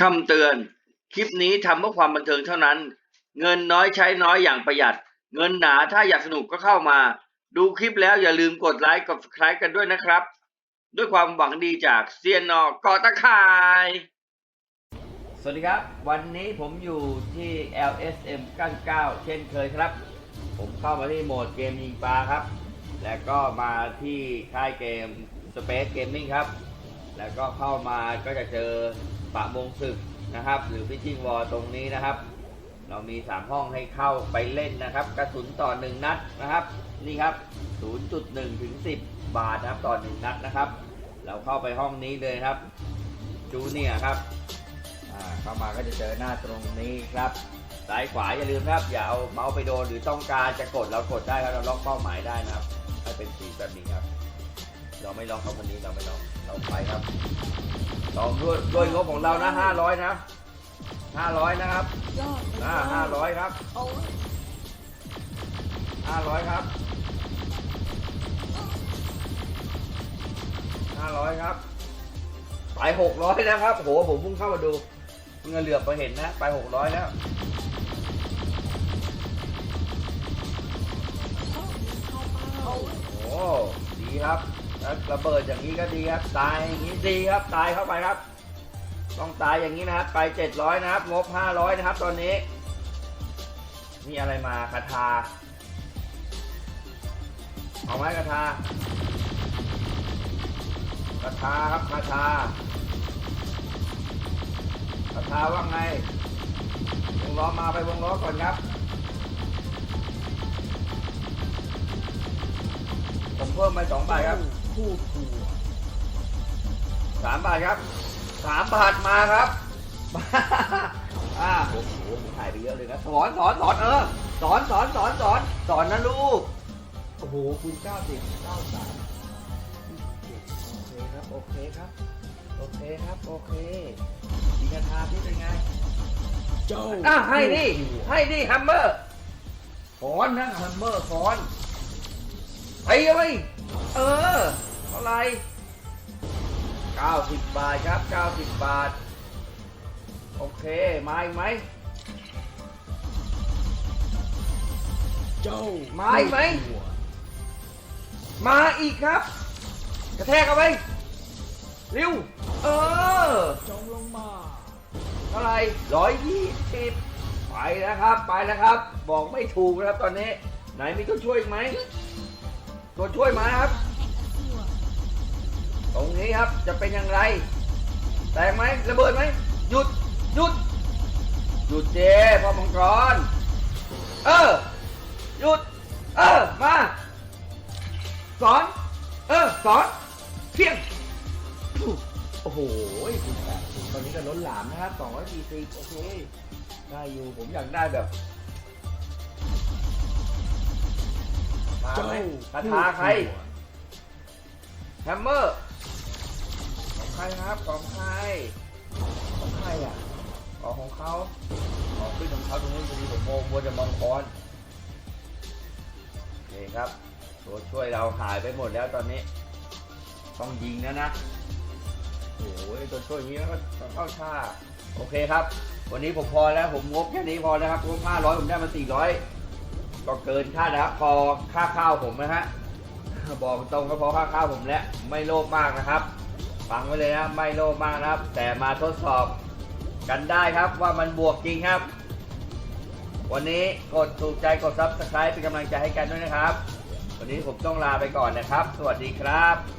คำเตือน คลิปนี้ทำเพื่อความบันเทิงเท่านั้น เงินน้อยใช้น้อยอย่างประหยัด เงินหนาถ้าอยากสนุกก็เข้ามา ดูคลิปแล้วอย่าลืมกดไลค์กด subscribe กันด้วยนะครับ ด้วยความหวังดีจากเซียนนอกอตะข่าย สวัสดีครับ วันนี้ผมอยู่ที่ LSM 99เช่นเคยครับ ผมเข้ามาที่โหมดเกมยิงปลาครับ แล้วก็มาที่ค่ายเกม Space Gaming ครับ แล้วก็เข้ามาก็จะเจอ ปะมงศึกนะครับ หรือพิชิงวอตรงนี้นะครับ เรามี 3 ห้องให้เข้าไปเล่นนะครับ กระสุนต่อ 1 นัดนะครับ นี่ครับ 0.1 ถึง 10 บาทนะครับต่อ 1 นัดนะครับ เราเข้าไปห้องนี้เลยครับจูเนียครับอ่าเข้ามาก็จะเจอหน้าตรงนี้ครับซ้ายขวาอย่าลืมครับ อย่าเอาเมาส์ไปโดนหรือต้องการจะกดเรากดได้ครับเราล็อกเป้าหมายได้นะครับให้เป็นสีแบบนี้ครับ เราไม่ล็อกเขาคนนี้เราไม่ล็อกเราไปครับ ลองด้วยด้วยงบของเรานะห้าร้อยนะห้าร้อยนะครับยอดอ่าห้าร้อยครับโอ้ยห้าร้อยครับห้าร้อยครับ ไปหกร้อยแล้วครับโหผมเพิ่งเข้ามาดูเงินเหลือบมาเห็นนะ ไปหกร้อยแล้ว ระเบิดอย่างนี้ก็ดีครับ ตายอย่างนี้ดีครับ ตายเข้าไปครับ ต้องตายอย่างนี้นะครับ ไปเจ็ดร้อยนะครับ งบห้าร้อยนะครับ ตอนนี้ มีอะไรมาคาถา เอาไหมคาถาคาถาครับคาถาคาถาว่าไง วงล้อมาไปวงล้อก่อนครับผมเพิ่มไปสองใบครับ คู่คู่สามบาทครับสามบาทมาครับอ่าโอ้โหผมถ่ายไปเยอะเลยนะสอนสอนสอนเออสอนสอนสอนสอนสอนนะลูกโอ้โหคุณเก้าสิบเก้าสามโอเคครับโอเคครับ โอเคครับโอเคดีกระทาพี่เป็นไงเจ้าอะให้ดิให้ดิฮัมเมอร์ฟอนนะฮัมเมอร์ฟอน ไปเอาไปเออเท่าไหร90 บาทครับ 90 บาท โอเค มาอีกไหมเจ้ามาอีกไหม มาอีกครับ กระแทกเอาไปเร็ว เออ จงลงมา เท่าไหร่ร้อยยี่สิบไปแล้วครับ ไปแล้วครับ บอกไม่ถูกนะครับตอนนี้ ไหนมีตัวช่วยอีกไหม ตัวช่วยมาครับ ตรงนี้ครับจะเป็นอย่างไร แตกไหมระเบิดไหมหยุดหยุดหยุดเจพ่อมังกร เออหยุด เออมาสอน เออสอนเพียงโอ้โหคุณแปดตอนนี้ก็ล้นหลามนะครับสองร้อยสี่สิบโอเคได้อยู่ผมอยากได้แบบ มาเจ้าไหมคาถาใครแฮมเมอร์ของใครครับของใครของใครอะอ๋อของเขาของขึ้นของเขาตรงนี้นพอดีผมโมมัวจะมองคอนโอเคครับตัวช่วยเราหายไปหมดแล้วตอนนี้ ต้องยิงนะนะโอ้ยตัวช่วยอย่างนี้แล้วก็ต้องเข้าท่าโอเคครับ วันนี้ผมพอแล้วผมงบแค่นี้พอแล้วครับงบห้าร้อยผมได้มาสี่ร้อย ก็เกินคาดนะครับพอค่าข้าวผมนะฮะบอกตรงก็พอค่าข้าวผมแล้วไม่โลภมากนะครับ ฟังไว้เลยนะไม่โลภมากนะครับ แต่มาทดสอบกันได้ครับว่ามันบวกจริงครับ วันนี้กดถูกใจกด subscribe เป็นกำลังใจให้กันด้วยนะครับ วันนี้ผมต้องลาไปก่อนนะครับ สวัสดีครับ